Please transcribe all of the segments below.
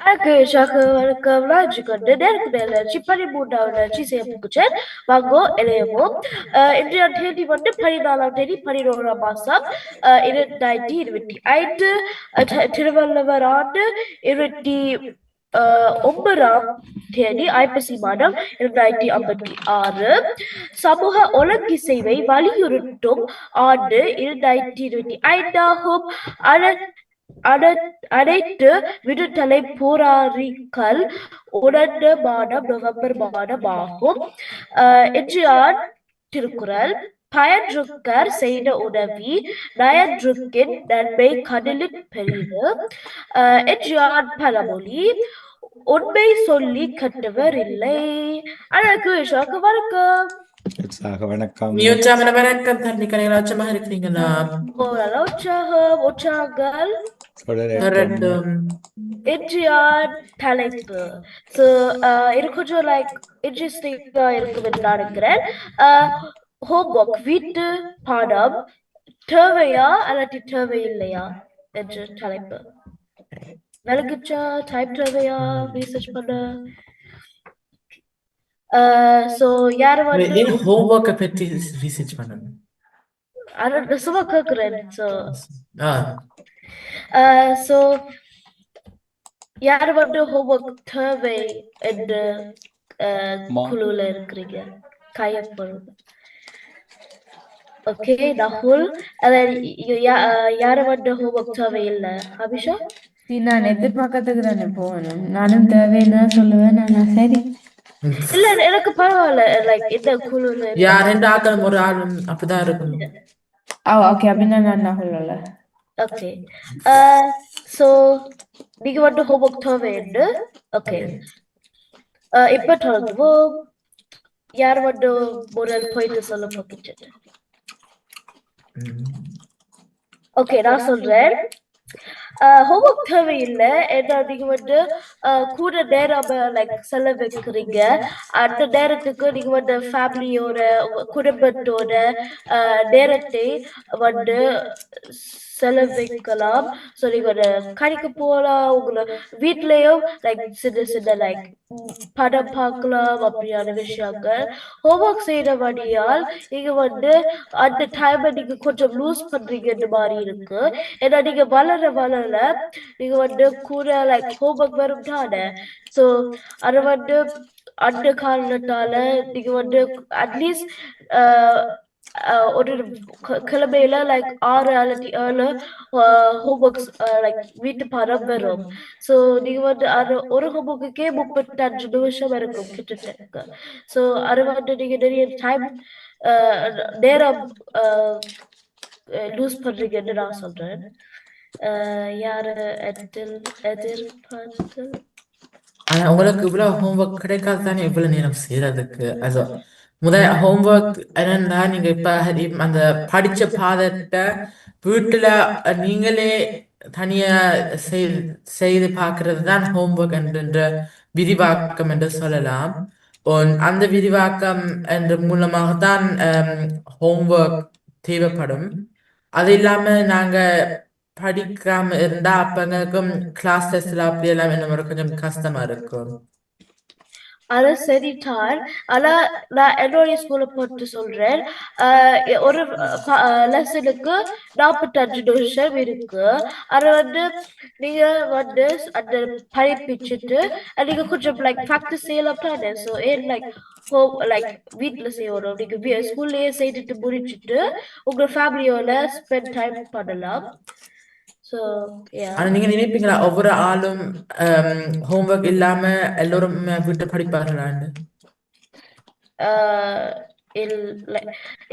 எனக்கு ஷாக்கு கொண்டு நேருக்கு பதிமூன்றாவது நிகழ்ச்சி வாங்கோ இளையவும் இன்றைய தேதி வந்து பதினாலாம் தேதி பதினோராம் மாசம் இரண்டாயிரத்தி இருபத்தி ஐந்து திருவள்ளுவர் ஆண்டு இருபத்தி ஒன்பதாம் தேதி ஐப்பசி மாதம் இரண்டாயிரத்தி ஐம்பத்தி ஆறு சமூக ஒழுங்கிசைவை வலியுறுத்தும் ஆண்டு இரண்டாயிரத்தி இருபத்தி ஐந்தாகும் அன- அன- அனைத்து விடுதலை போராளிகள் மாதம் நவம்பர் மாதம் ஆகும் அஹ், எம்ஜிஆர் திருக்குறள் பயன்றுக்கர் செய்த உதவி நயன்றுக்கின் நன்மை கடலில் பெரிது. அஹ், எம்ஜிஆர் பழமொழி உண்மை சொல்லி கட்டவர் இல்லை. அழகு ஷாக்கு வணக்கம். உற்சாக வணக்கம். வணக்கம் தண்ணி கலைகளாச்சமாக இருக்கிறீங்களா? உற்சாகம் உற்சாகங்கள். எம்ஜிஆர் தலைப்பு ஸோ கொஞ்சம் லைக் இன்ட்ரெஸ்டிங்காக இருக்கும் நான் நினைக்கிறேன் ஹோம்ஒர்க் வீட்டு பாடம் தேவையா அல்லது தேவையில்லையா என்று தலைப்பு விளக்குச்சா டைம் தேவையா ரீசர்ச் பண்ண ஸோ யார் வந்து ஏன் ஹோம்ஒர்க்கை பற்றி ரிசர்ச் பண்ணணும் அதை சும்மா கேட்குறேன் ஸோ ஆ ஸோ யார் வந்து ஹோம்ஒர்க் தேவை என்று மா. குழுல இருக்கிறீங்க? கையப்படும் ஓகே ராகுல் யார வந்து ஹோம்ஒர்க் தேவை இல்லை? அபிஷா? நான் எதிர்பார்க்கறதுக்கு தானே போகணும். நானும் தேவைன்னு சொல்லுவேன். நான் சரி. இல்ல எனக்கு பரவாயில்ல. லைக் இந்த குழுல யார் ரெண்டு ஆக்களும் ஒரு ஆளும் அப்படிதான் இருக்கணும். Oh, ஆ ஓகே அப்படின்னா நான் நான் சொல்லல ஓகே ஸோ நீங்க வந்து ஹோம்ஒர்க் தேவை ஓகே இப்போ தொடங்குவோம். யார் வந்து முதல் போயிட்டு சொல்ல போகிட்டு ஓகே நான் சொல்றேன். Uh, ஹோம்ஒர்க் தேவையில்லை. ஏன்னா நீங்க வந்து கூட நேரம் லைக் செலவிக்கிறீங்க அந்த நேரத்துக்கு நீங்க வந்து ஃபேமிலியோட குடும்பத்தோட நேரத்தை வந்து செலவழிக்கலாம் ஸோ நீங்க வந்து கடைக்கு போகலாம் உங்களை வீட்லயும் லைக் சின்ன சின்ன லைக் படம் பார்க்கலாம் அப்படியான விஷயங்கள் ஹோம்ஒர்க் செய்யற வழியால் நீங்க வந்து அந்த டைமை நீங்க கொஞ்சம் லூஸ் பண்றீங்கன்ற மாதிரி இருக்கு. ஏன்னா நீங்க வளர வளர நீங்க வந்து கூட லைக் ஹோம்ஒர்க் வரும் தானே. ஸோ அதை வந்து அந்த காரணத்தால நீங்க வந்து அட்லீஸ்ட் ஒரு கிளம்பையில லைக் ஆறு அல்லது ஏழு ஹோம்ஒர்க்ஸ் லைக் வீட்டு பாடம் வரும். ஸோ நீங்க வந்து அது ஒரு ஹோம்ஒர்க்குக்கே முப்பத்தி அஞ்சு நிமிஷம் இருக்கும் கிட்டத்தட்ட ஸோ அது வந்து நீங்க நிறைய டைம் uh, நேரம் uh, லூஸ் பண்றீங்கன்னு நான் சொல்றேன். Uh, யாரு எதிர் எதிர்பார்த்து? ஆனா உங்களுக்கு இவ்வளவு ஹோம்ஒர்க் கிடைக்காது தானே இவ்வளவு நேரம் செய்யறதுக்கு? அது முதல் ஹோம்ஒர்க் என்னன்னா நீங்க இப்ப இப்ப அந்த படிச்ச பாடத்தை வீட்டுல நீங்களே தனியா செய்- செய்து பார்க்கறது தான் ஹோம்ஒர்க் என்ற விரிவாக்கம் என்று சொல்லலாம். அந்த விரிவாக்கம் என்ற மூலமாக தான் ஹோம்ஒர்க் தேவைப்படும். அது இல்லாம நாங்க படிக்காம இருந்தா அப்பங்களுக்கும் கிளாஸ் டெஸ்ட்ல அப்படி எல்லாம் என்ன கொஞ்சம் கஷ்டமா இருக்கும். அது சரிதான் ஆனா நான் என்னுடைய ஸ்கூலை பொறுத்து சொல்றேன். ஒரு லெசனுக்கு நாற்பத்தஞ்சு நிமிஷம் இருக்கு. அதை வந்து நீங்க வந்து அந்த படிப்பிச்சுட்டு நீங்க கொஞ்சம் லைக் ப்ராக்டிஸ் செய்யலாம் தானே? ஸோ ஏன் லைக் ஹோம் லைக் வீட்டில் செய்யணும். நீங்க ஸ்கூல்லேயே செய்துட்டு முடிச்சுட்டு உங்க ஃபேமிலியோட ஸ்பெண்ட் டைம் பண்ணலாம். ஸோ ஆனா நீங்க நினைப்பீங்களா ஒவ்வொரு ஆளும் ஹோம்ஒர்க் இல்லாம எல்லோரும் வீட்டு படிப்பார்களான்னு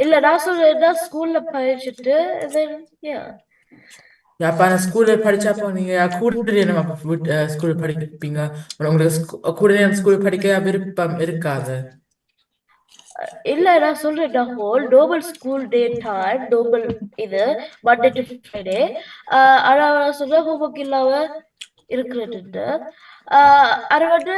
இல்ல நான் சொல்றேன்னா ஸ்கூல்ல படிச்சுட்டு அப்ப அந்த ஸ்கூல்ல படிச்சப்போ நீங்க கூட நேரம் அப்ப ஸ்கூல் படிப்பீங்க? உங்களுக்கு கூட நேரம் ஸ்கூல் படிக்க விருப்பம் இருக்காது? இல்ல நான் சொல்றேன் whole total school day time total இது மண்டே டு ஃப்ரைடே ஆனா நான் சொல்ற ஹோம்ஒர்க் இல்லாம இருக்கிறது அது வந்து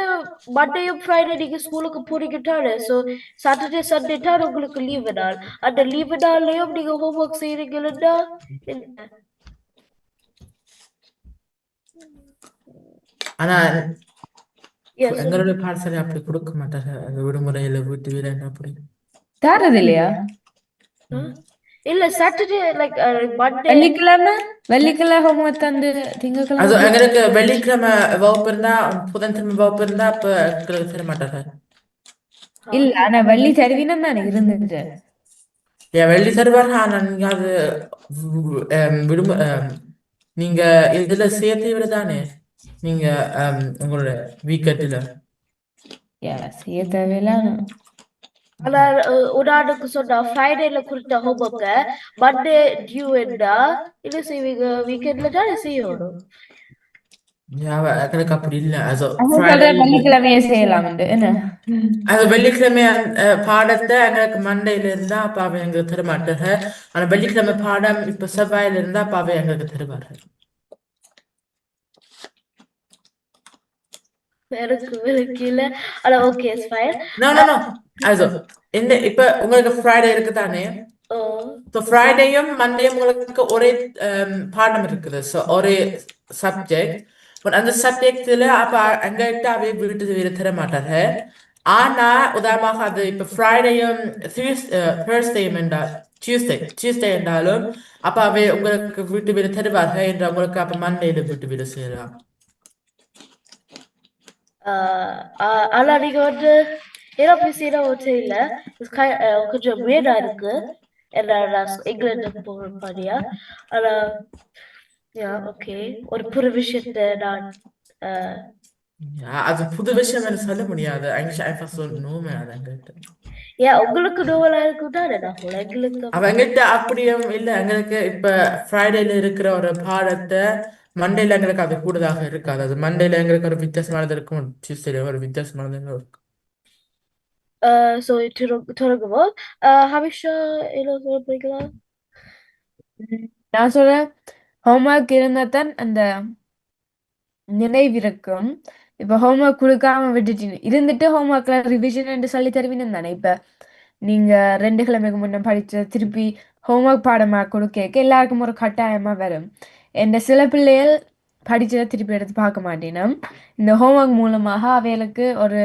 மண்டேயும் ஃப்ரைடே நீங்க ஸ்கூலுக்கு போறீங்கட்டாலே ஸோ சாட்டர்டே சண்டே தான் உங்களுக்கு லீவு நாள். அந்த லீவு நாள்லயும் நீங்க ஹோம்ஒர்க் செய்றீங்கன்னா இல்ல ஆனா எங்களுடைய பாடசாலை அப்படி கொடுக்க மாட்டாங்க. அந்த விடுமுறையில வீட்டு வீடு அப்படி. தாரது இல்லையா இல்ல சாட்டர்டே லைக் மண்டே வெள்ளிக்கிழமை? வெள்ளிக்கிழமை ஹோம்ஒர்க் தந்து அது திங்கக்கிழமை எங்களுக்கு வெள்ளிக்கிழமை வகுப்பு இருந்தா புதன்கிழமை வகுப்பு இருந்தா அப்ப எங்களுக்கு தர மாட்டாங்க. இல்ல ஆனா வெள்ளி தருவினம் தானே இருந்துச்சு ஏன் வெள்ளி தருவாங்க ஆனா நீங்க அது விடுமு நீங்க இதுல சேர்த்து விடுதானே? நீங்க ஹம், உங்களோட வீக்கெட்டில் யா செய்ய தேவையில்ல ஆனா அஹ், உதாரணத்துக்கு சொன்னா ஃப்ரைடேல கொடுத்த ஹோம்ஒர்க்க மண்டே டியூ என்றா செய்வீங்க வீக்கெண்ட்ல தானே செய்யணும். அப்படி இல்ல. அது வெள்ளிக்கிழமையே செய்யலாம் என்ன? அது வெள்ளிக்கிழமை பாடத்தை எங்களுக்கு மண்டேல இருந்தா அப்ப அவ எங்களுக்கு தர மாட்டாங்க ஆனா வெள்ளிக்கிழமை பாடம் இப்ப செவ்வாயில இருந்தா அப்ப அவ எங்களுக்கு தருவார்கள். ஆனா ஓகே இந்த இப்ப உங்களுக்கு ஃப்ரைடே இருக்கு தானே ஸோ ஃப்ரைடேயும் மண்டேயும் உங்களுக்கு ஒரே um, பாடம் இருக்குது. ஸோ ஒரே சப்ஜெக்ட் பட் அந்த சப்ஜெக்ட்ல அப்ப எங்ககிட்ட அவை வீட்டு வீடு தர மாட்டாங்க ஆனா உதாரணமாக அது இப்ப ஃப்ரைடேயும் தேர்ஸ்டேயும் என்றா டியூஸ்டே டியூஸ்டே என்றாலும் அப்ப அவை உங்களுக்கு வீட்டு வீடு தருவார்கள் என்று உங்களுக்கு அப்ப மண்டேல வீட்டு வீடு செய்யலாம். ஆனா நீங்க வந்து ஏன்னா பேசினா தெரியல It's kind- அஹ், கொஞ்சம் வேடா இருக்கு. என்ன நான் இங்கிலாந்து போகிற மாதிரியா? ஆனா யா ஓகே ஒரு புது விஷயத்த நான் Ja, also புது விஷயம் என்று சொல்ல முடியாது. Eigentlich einfach so அது உங்களுக்கு நோவலா சொல்ல எங்களுக்கு அப்படியும் இல்ல. எங்களுக்கு இப்ப ஃப்ரைடேல இருக்கிற ஒரு பாடத்தை மண்டேல எங்களுக்கு அது கூடுதலாக இருக்காது. அது மண்டேல எங்களுக்கு ஒரு வித்தியாசமானது இருக்கும். டியூஸ்டேல ஒரு வித்தியாசமானது இருக்கும். ஸோ தொடங்குவோம் ஹமிஷா என்ன சொல்ல போறீங்களா? நான் சொல்றேன் ஹோம்ஒர்க் இருந்தா தான் அந்த நினைவிருக்கும் இப்ப ஹோம்ஒர்க் கொடுக்காம விட்டுட்டீங்க. இருந்துட்டு ஹோம்ஒர்க்ல ரிவிஷன் சொல்லி தருவீங்க தானே? இப்ப நீங்க ரெண்டு கிழமைக்கு முன்ன படிச்ச திருப்பி ஹோம்ஒர்க் பாடமா கொடுக்க எல்லாருக்கும் ஒரு கட்டாயமா வரும். இந்த சில பிள்ளைகள் படிச்சதை திருப்பி எடுத்து பார்க்க மாட்டேனும். இந்த ஹோம்ஒர்க் மூலமாக அவைகளுக்கு ஒரு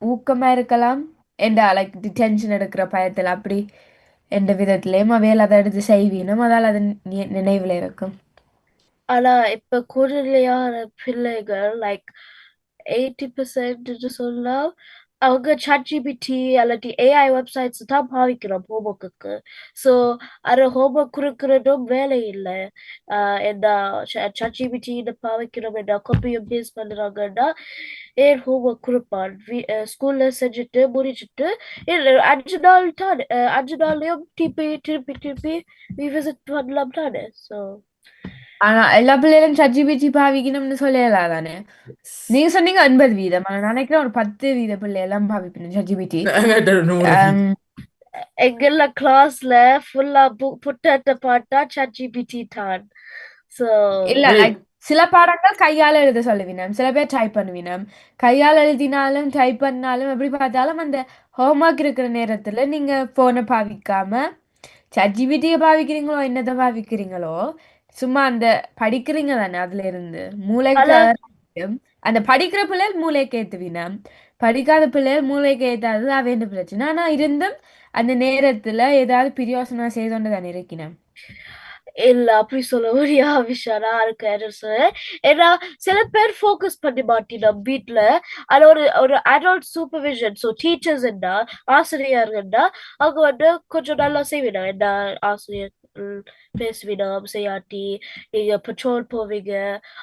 ஊக்கமா இருக்கலாம் எந்த லைக் டென்ஷன் எடுக்கிற பயத்தில் அப்படி எந்த விதத்துலேயும் அவையில் அதை எடுத்து செய்வீனும். அதால் அது நி- இருக்கும். ஆனா இப்ப கூடுதலையான பிள்ளைகள் லைக் எயிட்டி பர்சன்ட் சொன்னால் அவங்க ChatGPT அல்லாட்டி ஏஐ வெப்சைட்ஸ் தான் பாவிக்கிறோம் ஹோம்ஒர்க்குக்கு ஸோ அது ஹோம்ஒர்க் கொடுக்கறதும் வேலை இல்லை. என்ன ChatGPT இந்த பாவிக்கிறோம் என்ன காப்பியும் பேஸ் பண்ணுறாங்கன்னா ஏன் ஹோம்ஒர்க் கொடுப்பான்? ஸ்கூல்ல செஞ்சுட்டு முடிச்சுட்டு அஞ்சு நாள் தான் அஞ்சு நாள்லயும் திருப்பி திருப்பி திருப்பி விசிட் பண்ணலாம் தானே? ஸோ ஆனா எல்லா பிள்ளைகளும் சஜிபிச்சி பாவிக்கணும்னு சொல்லலாம் தானே நீங்க சொன்னீங்க எண்பது வீதம். ஆனா நான் நினைக்கிறேன் ஒரு பத்து வீத பிள்ளை எல்லாம் பாவிக்கணும் ஒரு நூறு எங்கெல்லாம் கிளாஸ்ல ஃபுல்லா புத்தகத்தை பார்த்தா ChatGPT தான். ஸோ இல்ல சில பாடங்கள் கையால எழுத சொல்லுவினம். சில பேர் டைப் பண்ணுவினம். கையால் எழுதினாலும் டைப் பண்ணாலும் எப்படி பார்த்தாலும் அந்த ஹோம்ஒர்க் இருக்கிற நேரத்துல நீங்க போனை பாவிக்காம சஜிபிட்டியை பாவிக்கிறீங்களோ என்னத்தை பாவிக்கிறீங்களோ சும்மா அந்த படிக்கிறீங்க தானே அதுல இருந்து மூளைக்கு. அந்த படிக்கிற பிள்ளைகள் மூளைக்கு ஏத்துவினம் படிக்காத பிள்ளைகள் மூளைக்கு ஏத்தாது அவ என்ன பிரச்சனை? ஆனா இருந்தும் அந்த நேரத்துல ஏதாவது பிரியோசனம் செய்தோண்டு தானே இருக்கணும் இல்ல அப்படி சொல்ல முடியாது விஷயம் இருக்கு சொல்றேன். ஏன்னா சில பேர் ஃபோக்கஸ் பண்ணி மாட்டினோம் வீட்ல. அது ஒரு ஒரு அடல்ட் சூப்பர்விஷன் ஸோ டீச்சர்ஸ் என்ன? ஆசிரியர்கள்னா அவங்க வந்து கொஞ்சம் நல்லா செய்வினோம் என்ன ஆசிரியர்? ம், செய்யாட்டி நீங்க பெட்ரோல் போவீங்க.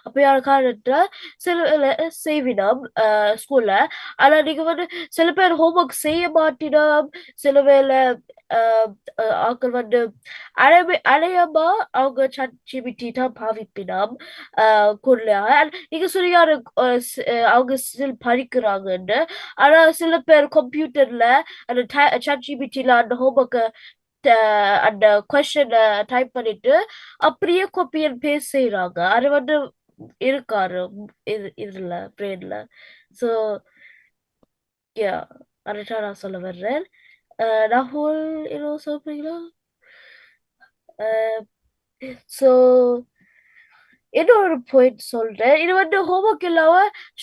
அப்படியான காரணத்துல சில செய்விடம் ஸ்கூல்ல ஆனா நீங்க வந்து சில பேர் ஹோம்ஒர்க் செய்ய மாட்டினோம். சில வேலை ஆக்கள் வந்து அழைமை அழையமா அவங்க ChatGPT தான் பாவிப்பினம் கூடலையா நீங்க சொன்னீங்க அஹ், அவங்க சில படிக்கிறாங்கன்னு. ஆனா சில பேர் கம்ப்யூட்டர்ல அந்த ChatGPTல அந்த ஹோம்ஒர்க்கை அந்த கொஸ்டினை டைப் பண்ணிட்டு அப்படியே காப்பி அண்ட் பேஸ்ட் செய்யறாங்க அது வந்து இருக்காரு இது இதுல பிரெயின்ல ஸோ யா அதுதான் நான் சொல்ல வர்றேன். ராகுல் இன்னும் சொல்றீங்களா ஸோ இன்னொரு பாயிண்ட் சொல்றேன். இது வந்து ஹோம்ஒர்க் இல்லாம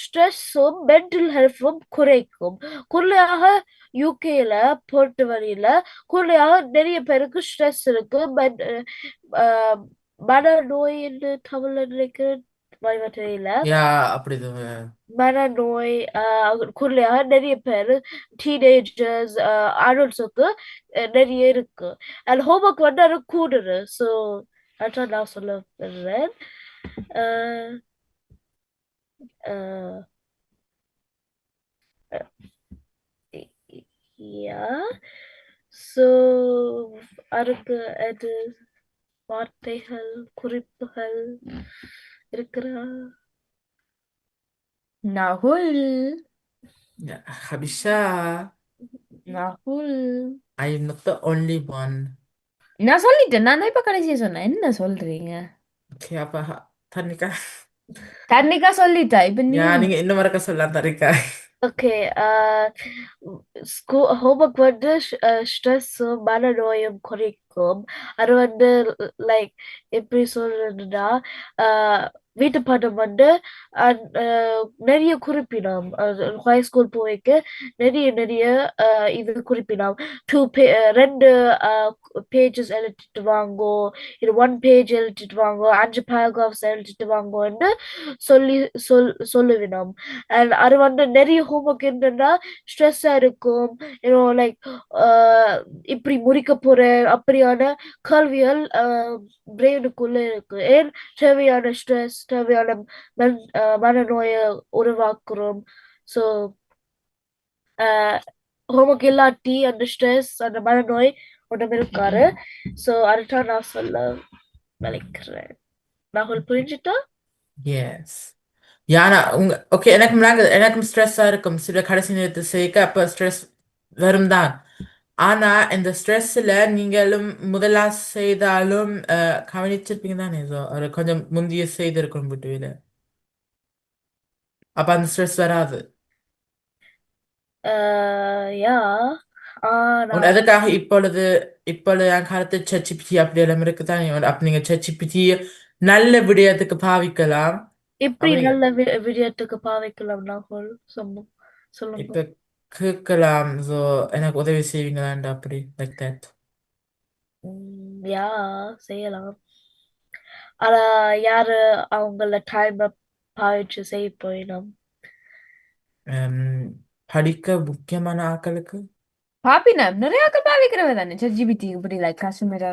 ஸ்ட்ரெஸ்ஸும் மென்டல் ஹெல்த்தும் குறைக்கும். குறையாக யூகேல பொறுத்த வரையில குறியாக நிறைய பேருக்கு ஸ்ட்ரெஸ் இருக்கு. அஹ் மனநோய் என்று தமிழ்ல நினைக்கிறேன் தெரியல மனநோய் குறியாக நிறைய பேர் டீனேஜர்ஸ் அடல்ட்ஸுக்கு நிறைய இருக்கு. அண்ட் ஹோம்ஒர்க் வந்து அது கூடுது. ஸோ அதான் நான் சொல்ல வர்றேன். அஹ் அஹ் யா ஸோ அதுக்கு அது வார்த்தைகள் குறிப்புகள் இருக்கிறா Nakul. Yeah, Habisha. Nakul. I am not the only one நான் சொல்லிட்டேன். நான் தான் இப்ப கடைசியா சொன்னேன். என்ன சொல்றீங்க? ஓகே அப்ப தன்னிக்கா தன்னிக்கா சொல்லிட்டா. இப்ப நீ யா நீங்க இன்னும் மறக்க சொல்லலாம் Okay, uh, okay school, homework வந்து ஸ்ட்ரெஸ்ஸும் மனநோயும் குறைக்கும் அது வந்து லைக் எப்படி சொல்றதுன்னா uh, ஆஹ் வீட்டு பாடம் வந்து uh, நிறைய குறிப்பினோம் ஹை ஸ்கூல் போய்க்கு நிறைய நிறைய இது குறிப்பினோம் டூ பே ரெண்டு பேஜஸ் எழுதிட்டு வாங்கோ இது ஒன் பேஜ் எழுதிட்டு வாங்கோ அஞ்சு பேராகிராஃப்ஸ் எழுதிட்டு வாங்கோன்னு சொல்லி சொல் சொல்லுவினோம். அண்ட் அது வந்து நிறைய ஹோம்ஒர்க் என்னன்னா ஸ்ட்ரெஸ்ஸா இருக்கும். யூனோ லைக் இப்படி முடிக்க போகிறேன் அப்படியான கல்வியல் பிரெயினுக்குள்ளே இருக்கு. ஏன்? தேவையான ஸ்ட்ரெஸ் தேவையான மன் அஹ் மனநோயை உருவாக்குறோம். ஸோ ஹோம்ஒர்க் இல்லாட்டி அந்த ஸ்ட்ரெஸ் அந்த மனநோய் உடம்பு இருக்காரு ஸோ அதுதான் நான் சொல்ல நினைக்கிறேன். ராகுல் புரிஞ்சுட்டா எஸ் யானா உங்க ஓகே எனக்கு முன்னாங்க எனக்கும் ஸ்ட்ரெஸ்ஸா இருக்கும். சில கடைசி நேரத்தை சேர்க்க அப்ப ஸ்ட்ரெஸ் வரும் தான் ஆனா இந்த ஸ்ட்ரெஸ்ல நீங்களும் முதலா செய்தாலும் கவனிச்சிருப்பீங்க தானே ஒரு கொஞ்சம் முந்தைய செய்திருக்கணும் விட்டுவில அப்ப அந்த ஸ்ட்ரெஸ் வராது. யா ஆனா உன் அதுக்காக இப்பொழுது இப்பொழுது என் காலத்து சச்சிபிடி அப்படி எல்லாம் இருக்குதானே அப்ப நீங்க சச்சிபிடி நல்ல விடயத்துக்கு பாவிக்கலாம். அப்படி நல்ல வி விடயத்துக்கு பாவைக்கலாம் ராகுல்? சொல்லுங்க சொல்லுங்க. இப்ப கேட்கலாம். ஸோ எனக்கு உதவி செய்வீங்களாண்டா அப்படி லைக் தட் ம், யா செய்யலாம். ஆனா யாரு அவங்கள டைம் பாவிச்சு செய்ய போயிடும்? படிக்க முக்கியமான ஆட்களுக்கு? பாப்பினா நிறைய ஆக்கள் பாவிக்கிறவ தானே? ஜிபிடி இப்படி லைக்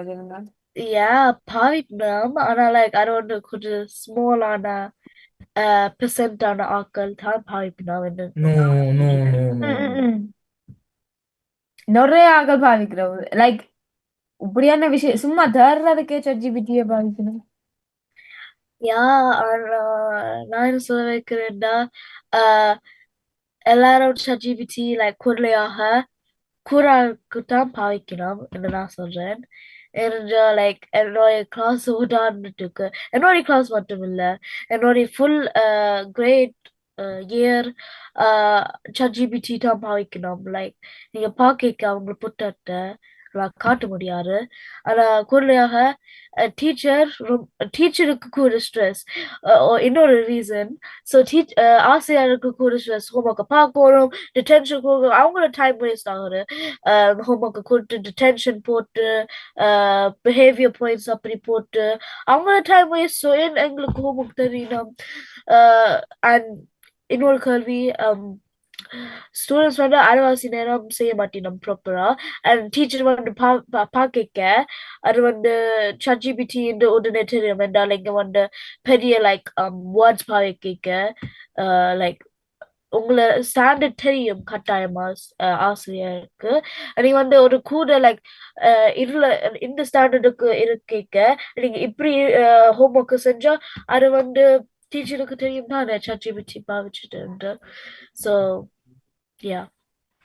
இருந்தா யா பாவிக்கலாம் ஆனா லைக் அது வந்து கொஞ்சம் ஸ்மாலான பெர்சென்ட் ஆன ஆட்கள் தான் பாவிப்பினா நோ நோ நோ நோ. நிறைய ஆக்கள் பாவிக்கிறவ லைக் இப்படியான விஷயம் சும்மா தர்றதுக்கே ஜிபிடியை பாவிக்கணும் யா ஆனா நான் என்ன சொல்ல வைக்கிறேன்னா ஆஹ், எல்லாரும் ChatGPT லைக் குரலையாக கூறாக்கு தான் பாவிக்கணும் என்று நான் சொல்றேன் ஏனென்றா லைக் என்னுடைய கிளாஸ் உதாரணத்துக்கு என்னுடைய கிளாஸ் மட்டும் இல்லை என்னுடைய ஃபுல் கிரேட் இயர் சட்ஜிபிடி தான் பாவிக்கணும் லைக் நீங்க பாக்கிக்க அவங்களை புத்தகத்தை காட்ட முடியாது ஆனா கூடுதலாக டீச்சர் டீச்சருக்கு கூட ஸ்ட்ரெஸ் இன்னொரு ரீசன் ஸோ டீச் ஆசிரியருக்கு கூட ஸ்ட்ரெஸ் ஹோம்ஒர்க்கை பார்க்கணும் டிடென்ஷன் கொடுக்கணும் அவங்களோட டைம் வேஸ்ட் ஆகுது. ஹோம்ஒர்க்கை கொடுத்து டிடென்ஷன் போட்டு பிஹேவியர் பாயிண்ட்ஸ் அப்படி போட்டு அவங்களோட டைம் வேஸ்ட் ஸோ ஏன் எங்களுக்கு ஹோம்ஒர்க் தெரியணும்? அண்ட் இன்னொரு கேள்வி ஸ்டூடெண்ட்ஸ் வந்து அரைவாசி நேரம் செய்ய மாட்டேன் ப்ராப்பரா அண்ட் டீச்சர் வந்து பா பா- பார்க்க அது வந்து ChatGPT என்று உடனே தெரியும் என்றால் இங்க வந்து பெரிய லைக் வேர்ட்ஸ் பாவிக்க லைக் உங்களை ஸ்டாண்டர்ட் தெரியும் கட்டாயமா ஆசிரியருக்கு. நீங்க வந்து ஒரு கூட லைக் இதுல இந்த ஸ்டாண்டர்டுக்கு இருக்க நீங்க இப்படி ஹோம்ஒர்க் செஞ்சா அது வந்து டீச்சருக்கு தெரியும் தானே ChatGPT பாவிச்சுட்டு ஸோ யா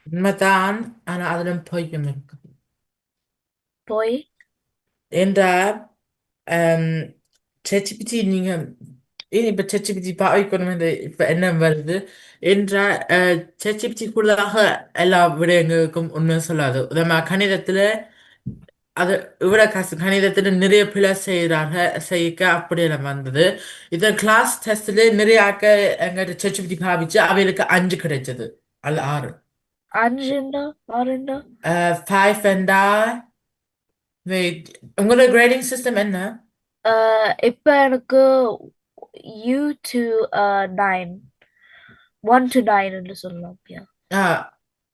உண்மைதான். ஆனா அதிலும் பொய்யும் இருக்கு. போய்? என்றால் சச்சிபிடி நீங்க ஏன் இப்ப சச்சிபிடி பாவிக்கணும்? என்று இப்ப என்ன வருது? என்றால் சச்சிபிடி கூடுதலாக எல்லா விடயங்களுக்கும் உண்மை சொல்லாது. நம்ம கணிதத்துல அது இவ்வளோ கஷ்டம் கணிதத்தில் நிறைய பிழை செய்கிறாங்க செய்யிக்க அப்படியெல்லாம் வந்தது. இந்த கிளாஸ் டெஸ்ட்ல நிறைய ஆக்க எங்கிட்ட சச்சுப்படி பாவிச்சு அவைகளுக்கு அஞ்சு கிடைச்சது. அல்ல ஆறு அஞ்சுண்டா ஆறுண்டா ஃபைவ் அண்டா வெயிட் உங்களோட கிரேடிங் சிஸ்டம் என்ன Uh, இப்ப எனக்கு you to nine one to nine என்று சொல்லலாம் யா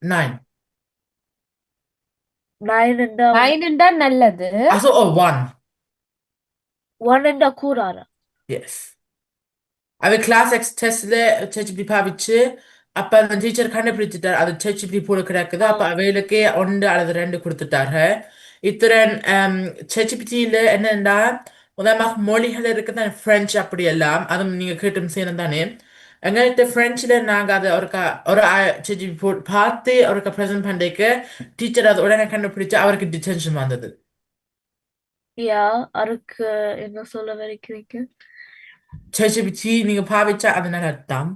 நைன் நைன் என்றா நைனுண்டா நல்லது also oh one. ஒன் என்றா கூறாரா yes. அவ கிளாஸ் எக்ஸ் டெஸ்ட்ல சச்சுப்படி பாவிச்சு அப்ப அந்த டீச்சர் கண்டுபிடிச்சிட்டார். அது சச்சுப்படி போல கிடக்குது. அப்ப அவைகளுக்கே ஒன்று அல்லது ரெண்டு கொடுத்துட்டாங்க இத்துடன் சச்சுப்பிட்டியில என்னன்னா உதாரணமாக மொழிகள் இருக்குது ஃப்ரெஞ்சு அப்படி எல்லாம் அதுவும் நீங்க கேட்டும் செய்யணும் தானே. எங்கள்கிட்ட ஃப்ரெஞ்சில் நாங்கள் அதை ஒருக்கா ஒரு சச்சுப்பி போட்டு பார்த்து ஒருக்கா ப்ரெசென்ட் பண்ணிக்க டீச்சர் அதை உடனே கண்டுபிடிச்சு அவருக்கு டிடென்ஷன் வந்தது. யா அதுக்கு என்ன சொல்ல வரைக்கிறீங்க ChatGPT நீங்க பாவிச்சா அதனால dump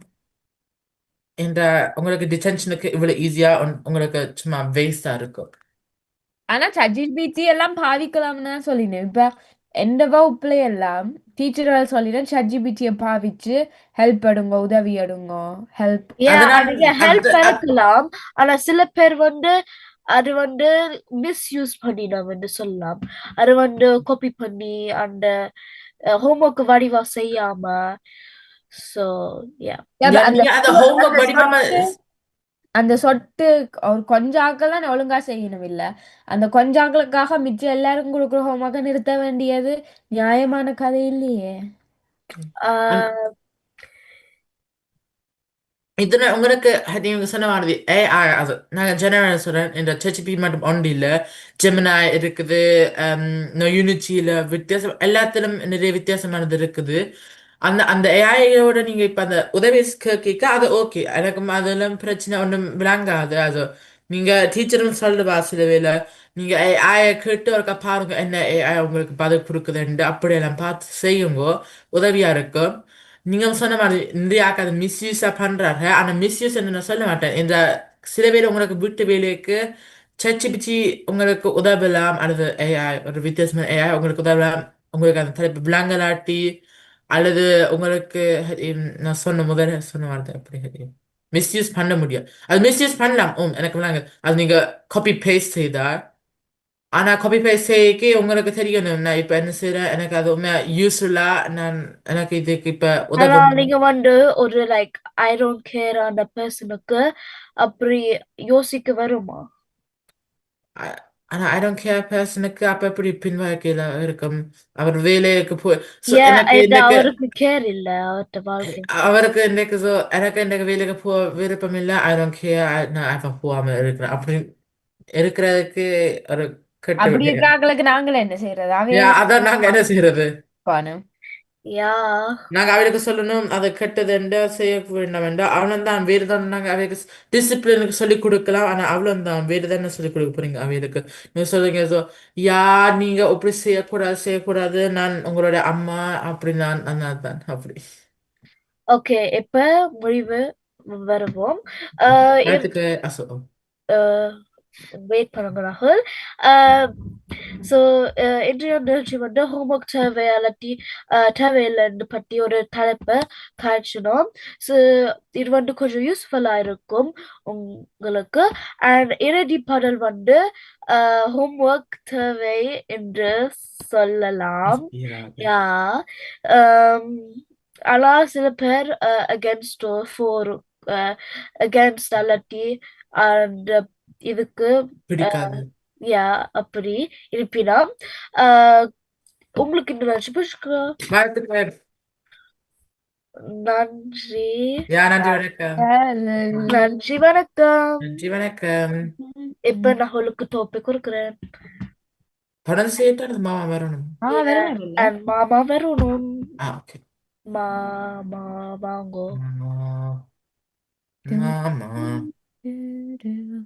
என்ற உங்களுக்கு டிடென்ஷனுக்கு இவ்வளவு ஈஸியா உங்களுக்கு சும்மா வேஸ்டா இருக்கும். ஆனா சஜிபிடி எல்லாம் பாவிக்கலாம்னு தான் சொல்லினேன் இப்ப எந்த வகுப்புல எல்லாம் டீச்சர்கள் சொல்லிட்டேன். சஜிபிடிய பாவிச்சு ஹெல்ப் எடுங்க உதவி எடுங்க. ஹெல்ப் ஹெல்ப் எடுக்கலாம். ஆனா சில பேர் வந்து அது வந்து மிஸ்யூஸ் பண்ணினோம் என்று சொல்லலாம். அது வந்து காப்பி பண்ணி அந்த ஹோம்ஒர்க் வடிவா செய்யாம சோ யா நீங்க அந்த homework வடிவமா அந்த சொட்டு ஒரு கொஞ்சம் ஆக்கள் தான் ஒழுங்கா செய்யணும் இல்ல அந்த கொஞ்சம் ஆக்களுக்காக மிச்சம் எல்லாரும் கொடுக்குற ஹோம்ஒர்க்கை நிறுத்த வேண்டியது நியாயமான கதை இல்லையே. ஆஹ் இதுல உங்களுக்கு நீங்க சொன்ன மாதிரி AI அது. நாங்க ஜெனரல் சொல்றேன். இந்த ChatGPT மட்டும் ஒன்று இல்ல. ஜெமினா இருக்குது யூனிச்சியில வித்தியாசம் எல்லாத்திலும் நிறைய வித்தியாசமானது இருக்குது. அந்த அந்த ஏஐயோட நீங்க இப்போ அந்த உதவி கேட்க அது ஓகே எனக்கு அதெல்லாம் பிரச்சனை ஒன்றும் விளங்காது. அது நீங்க டீச்சரும் சொல்லுவா சில வேலை நீங்க ஏஐயை கேட்டு ஒருக்கா பாருங்க என்ன ஏஐ உங்களுக்கு பதில் கொடுக்குதுன்ட்டு. அப்படியெல்லாம் பார்த்து செய்யுங்க. உதவியாக இருக்கும். நீங்கள் சொன்ன மாதிரி இந்தியாவுக்கு அது மிஸ்யூஸாக மிஸ்யூஸா பண்றாங்க. மிஸ்யூஸ் என்று நான் சொல்ல மாட்டேன். இந்த சில பேர் உங்களுக்கு வீட்டு வேலைக்கு சச்சி பிச்சி உங்களுக்கு உதவலாம். அல்லது ஏஐ ஒரு வித்தியாசமான ஏஐ உங்களுக்கு உதவலாம். உங்களுக்கு அந்த தலைப்பு விளங்கலாட்டி அல்லது உங்களுக்கு நான் சொன்ன முதல்ல சொன்ன வார்த்தை எப்படி மிஸ்யூஸ் பண்ண முடியும். அது மிஸ்யூஸ் பண்ணலாம். ஓ எனக்கு விளங்க. அது நீங்க காப்பி பேஸ்ட் செய்தால் ஆனா காப்பி பேஸ்ட் செய்யக்கு உங்களுக்கு தெரியணும். நான் இப்ப என்ன செய்றேன்? எனக்கு அது உண்மையா யூஸ்ஃபுல்லா நான் எனக்கு இதுக்கு இப்ப உதவும் நீங்க வந்து ஒரு லைக் ஐ டோன்ட் கேர் அந்த பர்சனுக்கு அப்படி யோசிக்க வருமா? ஆனா ஐ டோன்ட் கேர் பர்சனுக்கு அப்ப எப்படி பின்வாழ்க்கையில இருக்கும்? அவர் வேலைக்கு போய் so ஏன் எனக்கு இது இன்னைக்கு அவருக்கு கேர் இல்ல அவர்ட்ட வாழ்க்கை. அவருக்கு இன்னைக்கு so எனக்கு இன்னைக்கு வேலைக்கு போக விருப்பம் இல்லை ஐ டோன்ட் கேர் நான் einfach போகாம இருக்கிறேன். அப்படி இருக்கிறதுக்கு ஒரு கெட்ட அப்படி விடயம். இருக்கிற ஆக்களுக்கு நாங்களே என்ன செய்யறது Yeah, அதான் நாங்க என்ன செய்யறது அவைய யா. நாங்க அவளுக்கு சொல்லணும் அதை கெட்டது என்று செய்ய வேண்டாம் என்று. அவளும் தான் வேறு தான் நாங்க அவைக்கு டிசிப்ளினுக்கு சொல்லி கொடுக்கலாம். ஆனா அவளும் தான் வேறு தானே சொல்லி கொடுக்க போறீங்க அவைகளுக்கு? நீங்க சொல்றீங்க so யா நீங்க அப்படி செய்யக்கூடாது செய்யக்கூடாது. நான் உங்களோட அம்மா அப்படி நான் நான் தான் அப்படி. ஓகே இப்ப முடிவு வருவோம். அதுக்கு பண்ணுங்க ராகுல் ஸோ இன்றைய நிகழ்ச்சி வந்து ஹோம்ஒர்க் தேவையாலட்டி தேவையில்லைன்னு பற்றி ஒரு தலைப்பை காய்ச்சினோம் ஸோ இது வந்து கொஞ்சம் யூஸ்ஃபுல்லாக இருக்கும் உங்களுக்கு அண்ட் இறுதி பாடல் வந்து ஹோம்ஒர்க் தேவை என்று சொல்லலாம் யா ஆனா சில பேர் அகேன்ஸ்ட் ஃபோர் அகேன்ஸ்ட் அல்லாட்டி அந்த இதுக்கு பிடிக்காது. யா அப்படி இருப்பினும் ஆஹ் உங்களுக்கு பிடிச்சிருக்கா? வாழ்த்துக்கள். நன்றி. யா நன்றி வணக்கம். நன்றி வணக்கம். நன்றி வணக்கம். இப்ப நான் உங்களுக்கு தோப்பை கொடுக்குறேன். தொடர்ந்து செய்யட்டும் மாமா வரணும். மாமா வரணும். ஆ ஓகே. மாமா வாங்கோ. மாமா.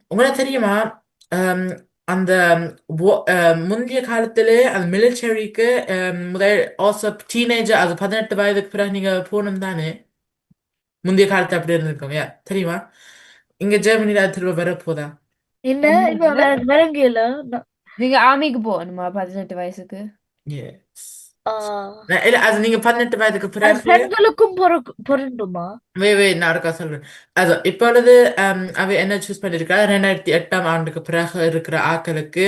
உங்களுக்கு தெரியுமா? அம், அந்த wo- முந்தைய காலத்திலே அந்த மிலிட்டரிக்கு முதல் ஆல்சோ டீனேஜர் அது பதினெட்டு வயதுக்கு பிறகு நீங்க போகணும் தானே? முந்தைய காலத்து அப்படி இருந்திருக்கும் ஏ தெரியுமா? இங்க ஜெர்மனில அது திரும்ப வரப்போதா? என்ன? எனக்கு விளங்கியல நீங்க ஆர்மிக்கு போகணுமா பதினெட்டு வயசுக்கு? Yes. நான் இல்ல அது நீங்க பதினெட்டு வயதுக்கு பிறகு பெண்களுக்கும் பொருந்துமா? வே வே நான் இருக்கா சொல்றேன். அது இப்பொழுது அவ என்ன சூஸ் பண்ணிருக்கா? ரெண்டாயிரத்தி எட்டாம் ஆண்டுக்கு பிறகு இருக்கிற ஆட்களுக்கு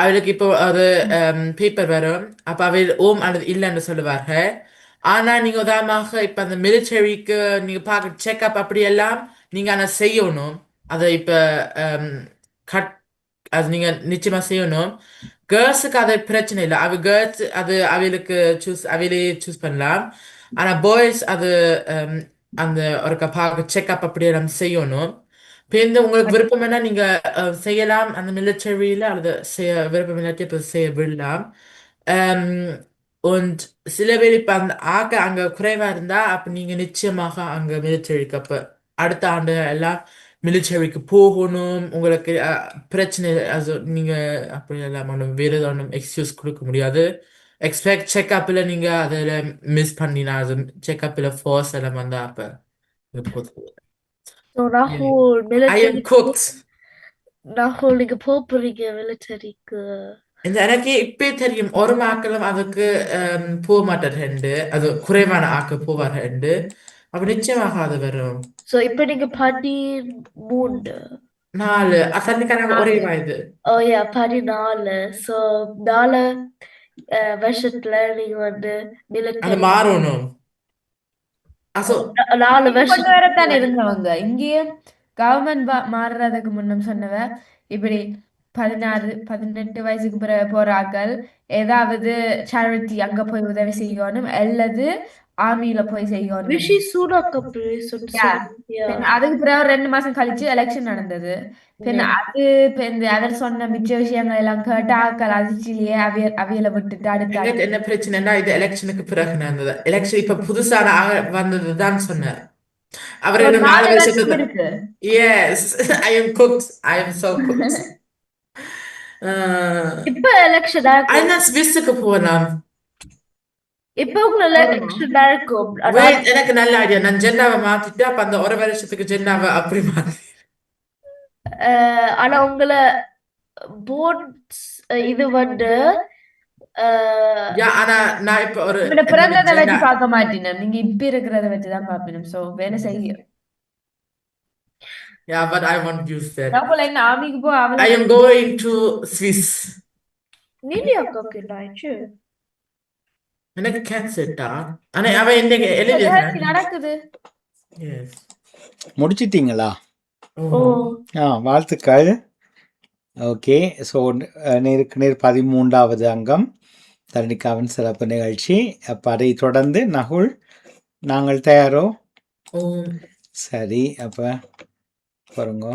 அவளுக்கு இப்போ ஒரு பேப்பர் வரும். அப்ப அவையில் ஓம் அல்லது இல்லைன்னு சொல்லுவார்கள். ஆனா நீங்க உதாரணமாக இப்ப அந்த மிலிட்டரிக்கு நீங்க பார்க்க செக்அப் அப்படி எல்லாம் நீங்க ஆனா செய்யணும். அதை இப்ப கட் அது நீங்க நிச்சயமா செய்யணும். கேர்ள்ஸுக்கு அது பிரச்சனை இல்லை. அவ கேர்ள்ஸ் அது அவைகளுக்கு சூஸ் அவையிலே சூஸ் பண்ணலாம். ஆனா பாய்ஸ் அது அந்த ஒரு பார்க்க செக்அப் அப்படி எல்லாம் செய்யணும். இப்போ இந்த உங்களுக்கு விருப்பம் என்ன நீங்க செய்யலாம். அந்த மிலிட்டரியில அல்லது செய்ய விருப்பம் இல்லாட்டி இப்போ செய்ய விடலாம் und சில பேர் இப்ப அந்த ஆக்க அங்க குறைவா இருந்தா அப்ப நீங்க நிச்சயமாக அங்க மிலிட்டரிக்கு அப்ப அடுத்த ஆண்டு எல்லாம் மிலிட்டரிக்கு போகணும். உங்களுக்கு பிரச்சனை அது நீங்க அப்படி எல்லாம் ஒன்றும் வேற ஒன்றும் எக்ஸ்கியூஸ் கொடுக்க முடியாது. எக்ஸ்பெக்ட் செக்அப்பில் நீங்க அதில் மிஸ் பண்ணினா அது செக்அப்பில் ஃபோர்ஸ் எல்லாம் வந்தா அப்ப ராகுல் ராகுல் நீங்க போறீங்க மிலிட்டரிக்கு இந்த எனக்கு இப்பே தெரியும் ஒரு ஆக்களும் அதுக்கு போக மாட்டார் அது குறைவான ஆக்கள் போவார் அப்ப நிச்சயமாக அது வரும் சோ இப்ப நீங்க பதிமூணு நாலு. அசன்னிக்கான ஒரே வயது. ஓ யா பதினாலு. சோ நாலு வருஷத்துல நீங்க வந்து அது மாறணும். அசோ நாலு வருஷம் வரத்தான் இருந்தவங்க. இங்கேயே கவர்மெண்ட் மாறுறதுக்கு முன்னம் சொன்னவ இப்படி பதினாறு பதினெட்டு வயசுக்கு போற ஆட்கள் ஏதாவது சேரிட்டி அங்க போய் உதவி செய்யணும். அல்லது ஆர்மியில போய் செய்யணும் ரிஷி. பின் அதுக்கு பிறகு ரெண்டு மாசம் கழிச்சு எலெக்ஷன் நடந்தது. பின் அது அவர் சொன்ன மிச்ச விஷயங்கள் எல்லாம் கேட்டு ஆட்கள் அதிர்ச்சியிலேயே அவிய அவியலை விட்டுட்டு அடுத்த என்ன பிரச்சனைன்னா இது எலெக்ஷனுக்கு பிறகு நடந்தது. எலெக்ஷன் இப்ப புதுசான ஆக வந்தது தான் சொன்னார். அவர் ஒரு என்ன நாலு வருஷத்துக்கு yes I am cooked I am so cooked இப்ப எலெக்ஷன் ஐநா ஸ்விஸ்ஸுக்கு போகலாம் இப்ப நடக்கும் ஆனா, Wait, எனக்கு நல்ல ஐடியா நான் ஜென்னாவை மாத்திட்டு அப்ப அந்த ஒரு வருஷத்துக்கு ஜென்னாவை அப்படி மாத்தி. ஆனா உங்களை போர்ட்ஸ் இது வந்து அஹ், யா ஆனா நான் இப்ப ஒரு இவனை பிறந்ததை வச்சு ஜென்னா- பார்க்க மாட்டேன். நீங்க இப்ப இருக்கிறத வச்சுதான் பார்ப்பணும் சோ வேலை செய்ய. Yeah, but I won't use that. I am going to Swiss. எனக்கு கேன்சர்டா ஆனா அவன் என்ன எழுதி நடக்குது. எஸ் முடிச்சிட்டீங்களா? ஓ. ஆ வாழ்த்துக்கள். ஓகே ஸோ நேருக்கு நேர் பதிமூன்றாவது அங்கம். தரணிக்காவின் சிறப்பு நிகழ்ச்சி. அப்போ அதை தொடர்ந்து நகுல் நாங்கள் தயாரோ? சரி அப்போ பாருங்க